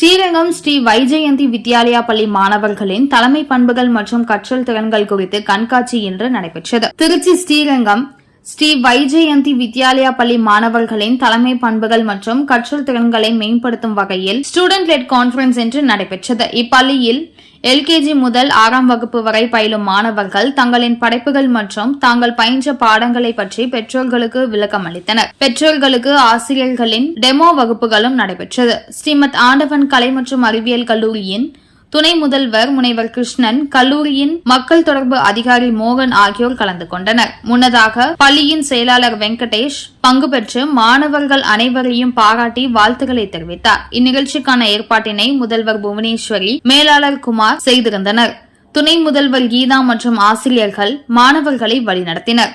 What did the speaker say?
ஸ்ரீரங்கம் ஸ்ரீ வைஜெயந்தி வித்யாலயா பள்ளி மாணவர்களின் தலைமை பண்புகள் மற்றும் கற்றல் திறன்கள் குறித்து கண்காட்சி இன்று நடைபெற்றது. திருச்சி ஸ்ரீரங்கம் ஸ்ரீ வைஜெயந்தி வித்யாலயா பள்ளி மாணவர்களின் தலைமை பண்புகள் மற்றும் கற்றல் திறன்களை மேம்படுத்தும் வகையில் ஸ்டூடெண்ட் லெட் கான்பரன்ஸ் என்று நடைபெற்றது. இப்பள்ளியில் எல்கேஜி முதல் ஆறாம் வகுப்பு வரை பயிலும் மாணவர்கள் தங்களின் படைப்புகள் மற்றும் தாங்கள் பயின்ற பாடங்களை பற்றி பெற்றோர்களுக்கு விளக்கம் அளித்தனர். பெற்றோர்களுக்கு ஆசிரியர்களின் டெமோ வகுப்புகளும் நடைபெற்றது. ஸ்ரீமத் ஆண்டவன் கலை மற்றும் அறிவியல் கல்லூரியின் துணை முதல்வர் முனைவர் கிருஷ்ணன் கல்லூரியின் மக்கள் தொடர்பு அதிகாரி மோகன் ஆகியோர் கலந்து கொண்டனர். முன்னதாக பள்ளியின் செயலாளர் வெங்கடேஷ் பங்கு பெற்று மாணவர்கள் அனைவரையும் பாராட்டி வாழ்த்துக்களை தெரிவித்தார். இந்நிகழ்ச்சிக்கான ஏற்பாட்டினை முதல்வர் புவனேஸ்வரி மேலாளர் குமார் செய்திருந்தனர். துணை முதல்வர் கீதா மற்றும் ஆசிரியர்கள் மாணவர்களை வழிநடத்தினர்.